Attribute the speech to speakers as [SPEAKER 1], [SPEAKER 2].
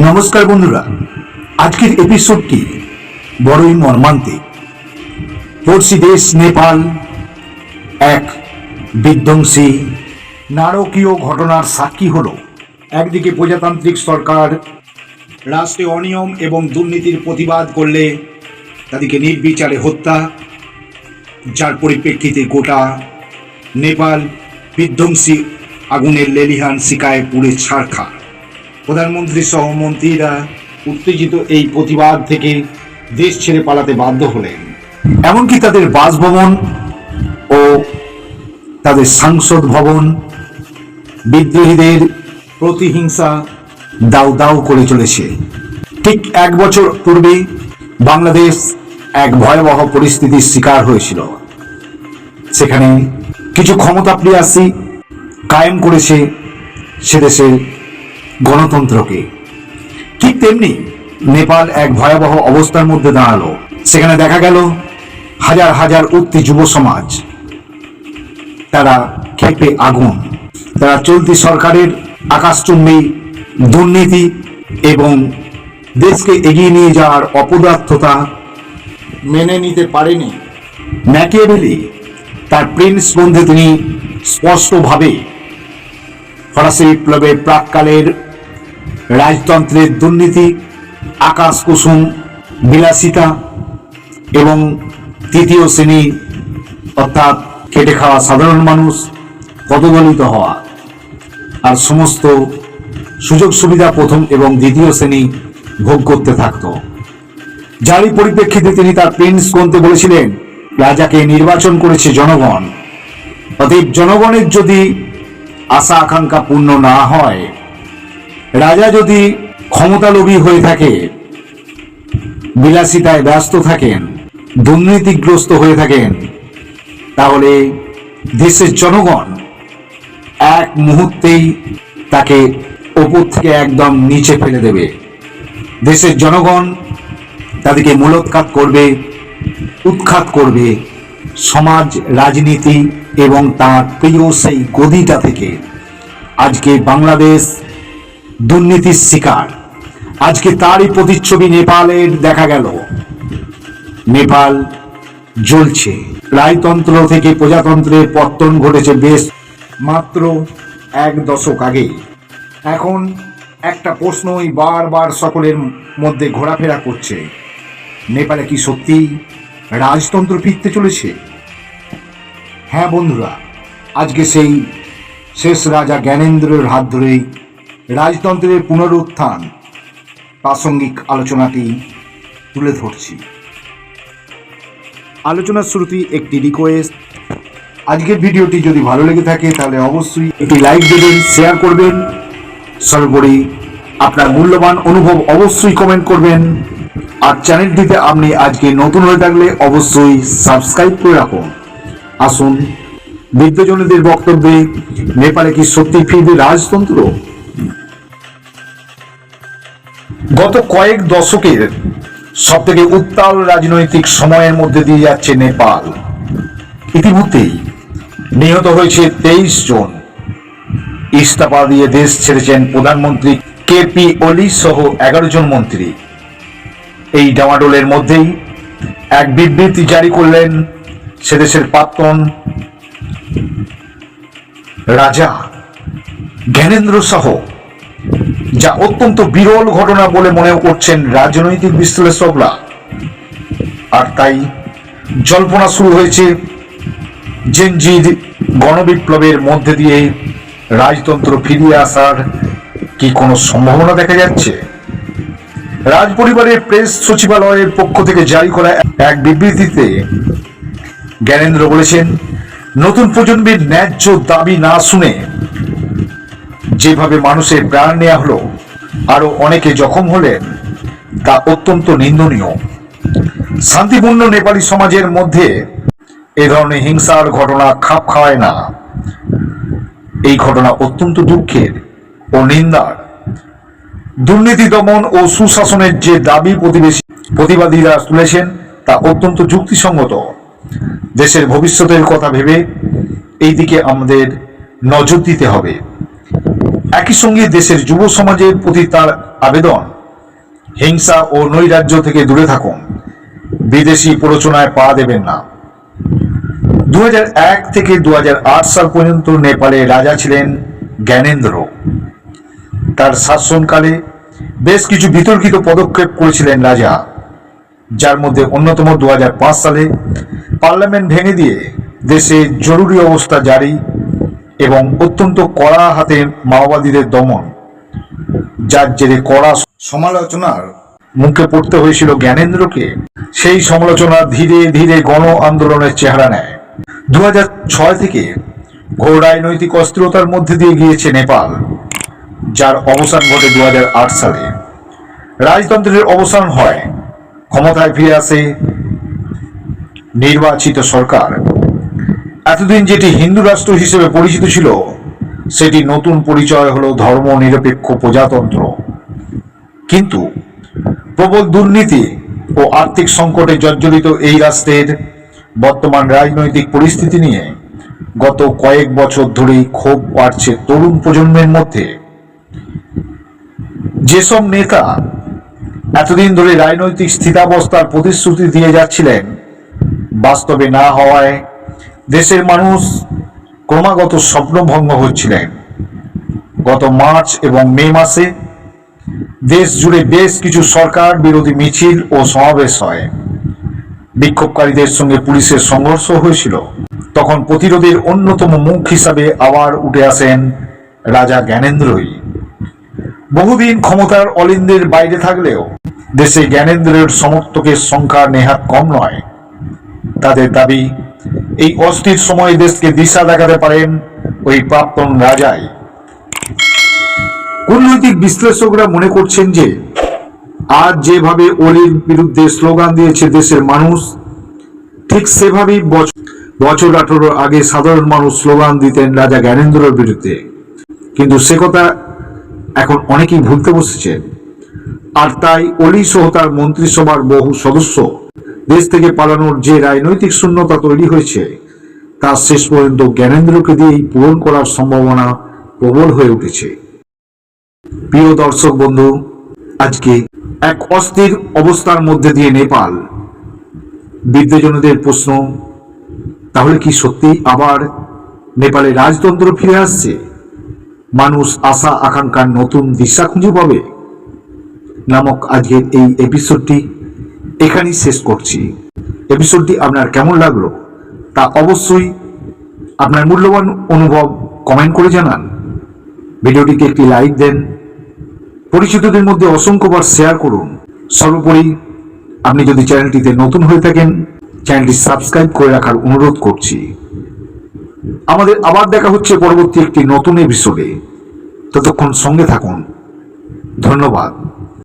[SPEAKER 1] নমস্কার বন্ধুরা, আজকের এপিসোডটি বড়ই মর্মান্তিক। পড়শি দেশ নেপাল, এক বিধ্বংসী নারকীয় ঘটনার সাক্ষী হল একদিকে প্রজাতান্ত্রিক সরকার রাষ্ট্রে অনিয়ম এবং দুর্নীতির প্রতিবাদ করলে তাদেরকে নির্বিচারে হত্যা, যার পরিপ্রেক্ষিতে গোটা নেপাল বিধ্বংসী আগুনের লেলিহান শিকায় পুড়ে ছাড়খা প্রধানমন্ত্রী সহ মন্ত্রীরা উত্তেজিত এই প্রতিবাদ থেকে দেশ ছেড়ে পালাতে বাধ্য হলেন। এমনকি তাদের বাসভবন ও তাদের সাংসদ ভবন বিদ্রোহীদের প্রতিহিংসা দাউ দাউ করে চলেছে। ঠিক এক বছর পূর্বে বাংলাদেশ এক ভয়াবহ পরিস্থিতির শিকার হয়েছিল। সেখানে কিছু ক্ষমতা প্রিয়াসী কায়েম করেছে সে দেশের গণতন্ত্রকে। ঠিক তেমনি নেপাল এক ভয়াবহ অবস্থার মধ্যে দাঁড়াল। সেখানে দেখা গেল হাজার হাজার উত্তি যুব সমাজ। তারা খেপে আগুন। তারা চলতি সরকারের আকাশচুম্বী দুর্নীতি এবং দেশকে এগিয়ে নিয়ে যাওয়ার অপদার্থতা মেনে নিতে পারেনি। ম্যাকিয়াভেলি তার প্রিন্স গ্রন্থে তিনি স্পষ্টভাবে ফরাসি বিপ্লবের প্রাককালের রাজতন্ত্রের দুর্নীতি, আকাশ কুসুম, বিলাসিতা এবং তৃতীয় শ্রেণি অর্থাৎ খেটে খাওয়া সাধারণ মানুষ পদদলিত হওয়া। আর সমস্ত সুযোগ সুবিধা প্রথম এবং দ্বিতীয় শ্রেণি ভোগ করতে থাকত। যারই পরিপ্রেক্ষিতে তিনি তার প্রিন্স গ্রন্থে বলেছিলেন, রাজাকে নির্বাচন করেছে জনগণ। অতএব জনগণের যদি আশা আকাঙ্ক্ষা পূর্ণ না হয় রাজা যদি ক্ষমতালোভী হয়ে থাকে, বিলাসিতায় ব্যস্ত থাকেন, দুর্নীতিগ্রস্ত হয়ে থাকেন, তাহলে দেশের জনগণ এক মুহূর্তেই তাকে ওপর থেকে একদম নিচে ফেলে দেবে। দেশের জনগণ তাদেরকে মূলোৎখাত করবে, উৎখাত করবে সমাজ, রাজনীতি এবং তার প্রিয় সেই গদিটা থেকে। আজকে বাংলাদেশ দুর্নীতির শিকার। আজকে তারই প্রতিচ্ছবি নেপালের দেখা গেল। নেপাল জ্বলছে। রায়তন্ত্র থেকে প্রজাতন্ত্রের পত্তন ঘটেছে বেশ মাত্র এক দশক আগে। এখন একটা প্রশ্নই বারবার সকলের মধ্যে ঘোরাফেরা করছে। নেপালে কি সত্যি রাজতন্ত্র ফিরতে চলেছে? হ্যাঁ বন্ধুরা, আজকে সেই শেষ রাজা জ্ঞানেন্দ্রের হাত ধরেই রাজতন্ত্রের পুনরুত্থান প্রাসঙ্গিক আলোচনাটি তুলে ধরছি। আলোচনার শুরুতেই একটি রিকোয়েস্ট আজকের ভিডিওটি যদি ভালো লেগে থাকে, তাহলে অবশ্যই একটি লাইক দেবেন শেয়ার করবেন। সর্বোপরি আপনার মূল্যবান অনুভব অবশ্যই কমেন্ট করবেন। আর চ্যানেলটিতে আপনি আজকে নতুন হয়ে থাকলে অবশ্যই সাবস্ক্রাইব করে রাখুন। আসুন বিদ্যজনীদের বক্তব্যে নেপালে কি সত্যি ফিরবে রাজতন্ত্র? গত কয়েক দশকের সব থেকে উত্তাল রাজনৈতিক সময়ের মধ্যে দিয়ে যাচ্ছে নেপাল। ইতিমধ্যেই নিহত হয়েছে তেইশ জন। ইস্তফা দিয়ে দেশ ছেড়েছেন প্রধানমন্ত্রী কে পি ওলি সহ এগারো জন মন্ত্রী। এই ডামাডোলের মধ্যেই এক বিবৃতি জারি করলেন সে দেশের প্রাক্তন রাজা। জ্ঞানেন্দ্র সহ, যা অত্যন্ত বিরল ঘটনা বলে মনে করছেন রাজনৈতিক বিশ্লেষকরা আর তাই জল্পনা শুরু হয়েছে জেনজির গণবিপ্লবের মধ্যে দিয়ে রাজতন্ত্র ফিরিয়ে আসার। কি কোনো সম্ভাবনা দেখা যাচ্ছে? রাজ পরিবারের প্রেস সচিবালয়ের পক্ষ থেকে জারি করা এক বিবৃতিতে জ্ঞানেন্দ্র বলেছেন, নতুন প্রজন্মের ন্যায্য দাবি না শুনে যেভাবে মানুষের প্রাণ নেওয়া হলো, আরও অনেকে জখম হলেন, তা অত্যন্ত নিন্দনীয়। শান্তিপূর্ণ নেপালি সমাজের মধ্যে এ ধরনের হিংসার ঘটনা খাপ খাওয়ায় না। এই ঘটনা অত্যন্ত দুঃখের ও নিন্দার। দুর্নীতি দমন ও সুশাসনের যে দাবি প্রতিবেশী প্রতিবাদীরা তুলেছেন, তা অত্যন্ত যুক্তিসঙ্গত। দেশের ভবিষ্যতের কথা ভেবে এই দিকে আমাদের নজর দিতে হবে। একই সঙ্গে দেশের যুব সমাজের প্রতি তার আবেদন, হিংসা ও নৈরাজ্য থেকে দূরে থাকুন। বিদেশি প্ররোচনায় পা দেবেন না। দু হাজার এক থেকে দু হাজার আট সাল পর্যন্ত নেপালে রাজা ছিলেন জ্ঞানেন্দ্র। তার শাসনকালে বেশ কিছু বিতর্কিত পদক্ষেপ করেছিলেন রাজা, যার মধ্যে অন্যতম দু হাজার পাঁচ সালে পার্লামেন্ট ভেঙে দিয়ে দেশে জরুরি অবস্থা জারি এবং অত্যন্ত কড়া হাতে মাওবাদীদের দমন, যার জেরে কড়া সমালোচনার মুখে পড়তে হয়েছিল জ্ঞানেন্দ্রকে, সেই সমালোচনা ধীরে ধীরে গণ আন্দোলনের চেহারা নেয়। দু থেকে ঘোর রাজনৈতিক অস্থিরতার মধ্যে দিয়ে গিয়েছে নেপাল, যার অবসান ঘটে দু হাজার আট সালে। রাজতন্ত্রের অবসান হয় ক্ষমতায় ফিরে আসে নির্বাচিত সরকার। এতদিন যেটি হিন্দু রাষ্ট্র হিসেবে পরিচিত ছিল, সেটি নতুন পরিচয় হলো ধর্ম নিরপেক্ষ প্রজাতন্ত্র। কিন্তু প্রবল দুর্নীতি ও আর্থিক সংকটে জর্জরিত এই রাষ্ট্রের বর্তমান রাজনৈতিক পরিস্থিতি নিয়ে গত কয়েক বছর ধরেই ক্ষোভ বাড়ছে তরুণ প্রজন্মের মধ্যে। যেসব নেতা এতদিন ধরে রাজনৈতিক স্থিতাবস্থার প্রতিশ্রুতি দিয়ে যাচ্ছিলেন, বাস্তবে না হওয়ায় দেশের মানুষ ক্রমাগত স্বপ্নভঙ্গ হচ্ছিলেন গত মার্চ এবং মে মাসে দেশ জুড়ে বেশ কিছু সরকার বিরোধী মিছিল ও সমাবেশ হয়। বিক্ষোভকারীদের সঙ্গে পুলিশের সংঘর্ষ হয়েছিল। তখন প্রতিরোধের অন্যতম মুখ হিসাবে আবার উঠে আসেন রাজা জ্ঞানেন্দ্রই। বহুদিন ক্ষমতার অলিন্দের বাইরে থাকলেও দেশে জ্ঞানেন্দ্রের সমর্থকের সংখ্যা নেহাত কম নয়। তাদের দাবি এই অস্থির সময়ে দেশকে দিশা দেখাতে পারেন ওই প্রাক্তন রাজাই। কূটনৈতিক বিশ্লেষকরা মনে করছেন যে, আজ যেভাবে অলির বিরুদ্ধে স্লোগান দিয়েছে দেশের মানুষ, ঠিক সেভাবেই বছর আঠারো আগে সাধারণ মানুষ স্লোগান দিতেন রাজা জ্ঞানেন্দ্রের বিরুদ্ধে। কিন্তু সে কথা এখন অনেকেই ভুলতে বসেছেন। আর তাই অলি সহ তার মন্ত্রিসভার বহু সদস্য দেশ থেকে পালানোর যে রাজনৈতিক শূন্যতা তৈরি হয়েছে, তা শেষ পর্যন্ত জ্ঞানেন্দ্রকে দিয়েই পূরণ করার সম্ভাবনা প্রবল হয়ে উঠেছে। প্রিয় দর্শক বন্ধু, আজকে এক অস্থির অবস্থার মধ্যে দিয়ে নেপাল। বিদ্যাজনদের প্রশ্ন, তাহলে কি সত্যি আবার নেপালে রাজতন্ত্র ফিরে আসছে? মানুষ আশা আকাঙ্ক্ষার নতুন দিশা খুঁজে পাবে? নামক আজকের এই এপিসোডটি এখানেই শেষ করছি। এপিসোডটি আপনার কেমন লাগল তা অবশ্যই আপনার মূল্যবান অনুভব কমেন্ট করে জানান। ভিডিওটিকে একটি লাইক দেন। পরিচিতদের মধ্যে অসংখ্যবার শেয়ার করুন। সর্বোপরি আপনি যদি চ্যানেলটিতে নতুন হয়ে থাকেন চ্যানেলটি সাবস্ক্রাইব করে রাখার অনুরোধ করছি। আমাদের আবার দেখা হচ্ছে পরবর্তী একটি নতুন এপিসোডে ততক্ষণ সঙ্গে থাকুন। ধন্যবাদ।